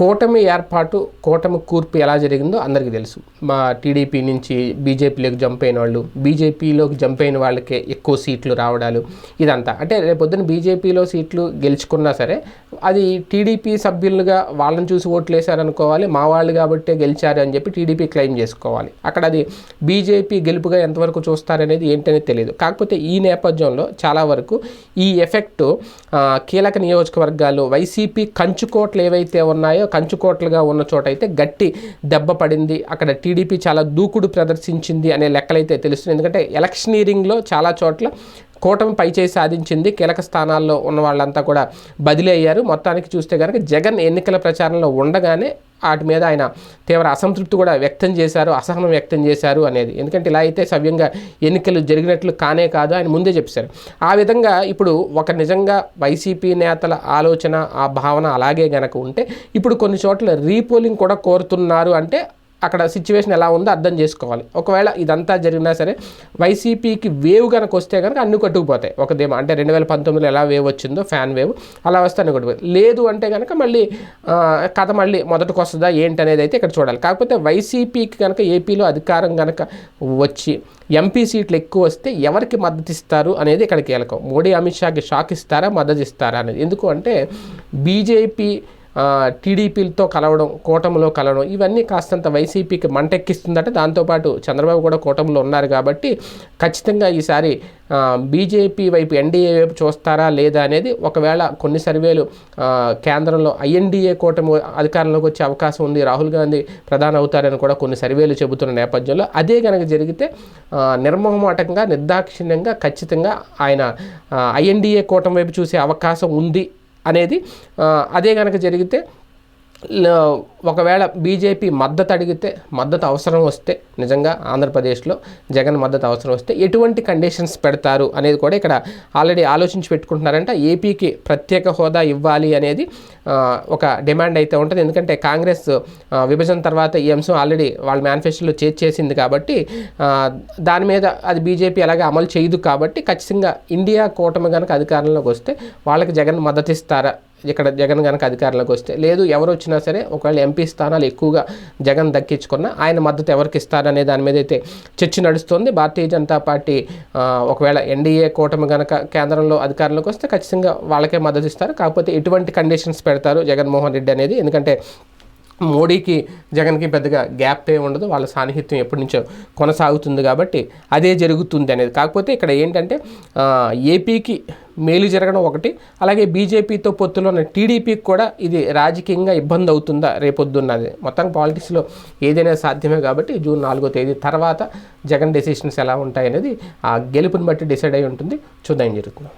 కూటమి ఏర్పాటు కూటమి కూర్పు ఎలా జరిగిందో అందరికీ తెలుసు. మా టీడీపీ నుంచి బీజేపీలోకి జంప్ అయిన వాళ్ళు బీజేపీలోకి జంప్ అయిన వాళ్ళకే ఎక్కువ సీట్లు రావడాలు ఇదంతా. అంటే రేపొద్దున బీజేపీలో సీట్లు గెలుచుకున్నా సరే అది టీడీపీ సభ్యులుగా వాళ్ళని చూసి ఓట్లు వేశారనుకోవాలి మా వాళ్ళు కాబట్టే గెలిచారు అని చెప్పి టీడీపీ క్లెయిమ్ చేసుకోవాలి. అక్కడ అది బీజేపీ గెలుపుగా ఎంతవరకు చూస్తారనేది ఏంటనేది తెలియదు. కాకపోతే ఈ నేపథ్యంలో చాలా వరకు ఈ ఎఫెక్ట్ కీలక నియోజకవర్గాలు వైసీపీ కంచుకోట్లు ఏవైతే ఉన్నాయో కంచుకోట్లుగా ఉన్న చోట అయితే గట్టి దెబ్బ పడింది. అక్కడ టీడీపీ చాలా దూకుడు ప్రదర్శించింది అనే లెక్కలైతే తెలుస్తుంది ఎందుకంటే ఎలక్షనీరింగ్లో చాలా చోట్ల కూటమి పైచేయి సాధించింది. కీలక స్థానాల్లో ఉన్న వాళ్ళంతా కూడా బదిలీ అయ్యారు. మొత్తానికి చూస్తే కనుక జగన్ ఎన్నికల ప్రచారంలో ఉండగానే వాటి మీద ఆయన తీవ్ర అసంతృప్తి కూడా వ్యక్తం చేశారు అసహనం వ్యక్తం చేశారు అనేది. ఎందుకంటే ఇలా అయితే సవ్యంగా ఎన్నికలు జరిగినట్లు కానే కాదు ఆయన ముందే చెప్పారు. ఆ విధంగా ఇప్పుడు ఒక నిజంగా వైసీపీ నేతల ఆలోచన ఆ భావన అలాగే గనక ఉంటే ఇప్పుడు కొన్ని చోట్ల రీపోలింగ్ కూడా కోరుతున్నారు అంటే అక్కడ సిచ్యువేషన్ ఎలా ఉందో అర్థం చేసుకోవాలి. ఒకవేళ ఇదంతా జరిగినా సరే వైసీపీకి వేవ్ కనుక వస్తే కనుక అన్ని కొట్టుకుపోతాయి. ఒకదేమో అంటే రెండు వేల పంతొమ్మిదిలో ఎలా వేవ్ వచ్చిందో ఫ్యాన్ వేవ్ అలా వస్తే అన్ని కొట్టుకుపోతాయి. లేదు అంటే కనుక మళ్ళీ కథ మళ్ళీ మొదటికి వస్తుందా ఏంటి అనేది అయితే ఇక్కడ చూడాలి. కాకపోతే వైసీపీకి కనుక ఏపీలో అధికారం కనుక వచ్చి ఎంపీ సీట్లు ఎక్కువ వస్తే ఎవరికి మద్దతు ఇస్తారు అనేది ఇక్కడ కీలకం. మోడీ అమిత్ షాకి షాక్ ఇస్తారా మద్దతు ఇస్తారా అనేది. ఎందుకు అంటే బీజేపీ టీడీపీలతో కలవడం కూటమిలో కలవడం ఇవన్నీ కాస్తంత వైసీపీకి మంటెక్కిస్తుందట. దాంతోపాటు చంద్రబాబు కూడా కూటమిలో ఉన్నారు కాబట్టి ఖచ్చితంగా ఈసారి బీజేపీ వైపు ఎన్డీఏ వైపు చూస్తారా లేదా అనేది ఒకవేళ కొన్ని సర్వేలు కేంద్రంలో ఐఎన్డీఏ కూటమి అధికారంలోకి వచ్చే అవకాశం ఉంది రాహుల్ గాంధీ ప్రధాని అవుతారని కూడా కొన్ని సర్వేలు చెబుతున్న నేపథ్యంలో అదే కనుక జరిగితే నిర్మోహమాటంగా నిర్దాక్షిణ్యంగా ఖచ్చితంగా ఆయన ఐఎన్డీఏ కూటమి వైపు చూసే అవకాశం ఉంది అనేది అదే కనుక జరిగితే ఒకవేళ బీజేపీ మద్దతు అడిగితే మద్దతు అవసరం వస్తే నిజంగా ఆంధ్రప్రదేశ్లో జగన్ మద్దతు అవసరం వస్తే ఎటువంటి కండిషన్స్ పెడతారు అనేది కూడా ఇక్కడ ఆల్రెడీ ఆలోచించి పెట్టుకుంటున్నారంట. ఏపీకి ప్రత్యేక హోదా ఇవ్వాలి అనేది ఒక డిమాండ్ అయితే ఉంటుంది. ఎందుకంటే కాంగ్రెస్ విభజన తర్వాత ఈ అంశం ఆల్రెడీ వాళ్ళ మేనిఫెస్టోలో చేర్చేసింది కాబట్టి దాని మీద అది బీజేపీ అలాగే అమలు చేయదు కాబట్టి ఖచ్చితంగా ఇండియా కూటమి కనుక అధికారంలోకి వస్తే వాళ్ళకి జగన్ మద్దతు ఇస్తారా? ఇక్కడ జగన్ కనుక అధికారంలోకి వస్తే. లేదు ఎవరు వచ్చినా సరే ఒకవేళ ఎంపీ స్థానాలు ఎక్కువగా జగన్ దక్కించుకున్న ఆయన మద్దతు ఎవరికి ఇస్తారనే దాని మీద అయితే చర్చ నడుస్తుంది. భారతీయ జనతా పార్టీ ఒకవేళ ఎన్డీఏ కూటమి కనుక కేంద్రంలో అధికారంలోకి వస్తే ఖచ్చితంగా వాళ్ళకే మద్దతు ఇస్తారు. కాకపోతే ఎటువంటి కండిషన్స్ పెడతారు జగన్మోహన్ రెడ్డి అనేది? ఎందుకంటే మోడీకి జగన్కి పెద్దగా గ్యాప్ ఏ ఉండదు. వాళ్ళ సాన్నిహిత్యం ఎప్పటి నుంచో కొనసాగుతుంది కాబట్టి అదే జరుగుతుంది అనేది. కాకపోతే ఇక్కడ ఏంటంటే ఏపీకి మేలు జరగడం ఒకటి. అలాగే బీజేపీతో పొత్తులో ఉన్న టీడీపీకి కూడా ఇది రాజకీయంగా ఇబ్బంది అవుతుందా రేపొద్దున్నది. మొత్తం పాలిటిక్స్లో ఏదైనా సాధ్యమే కాబట్టి జూన్ నాలుగో తేదీ తర్వాత జగన్ డెసిషన్స్ ఎలా ఉంటాయనేది ఆ గెలుపుని బట్టి డిసైడ్ అయి ఉంటుంది. చూద్దాం జరుగుతుంది.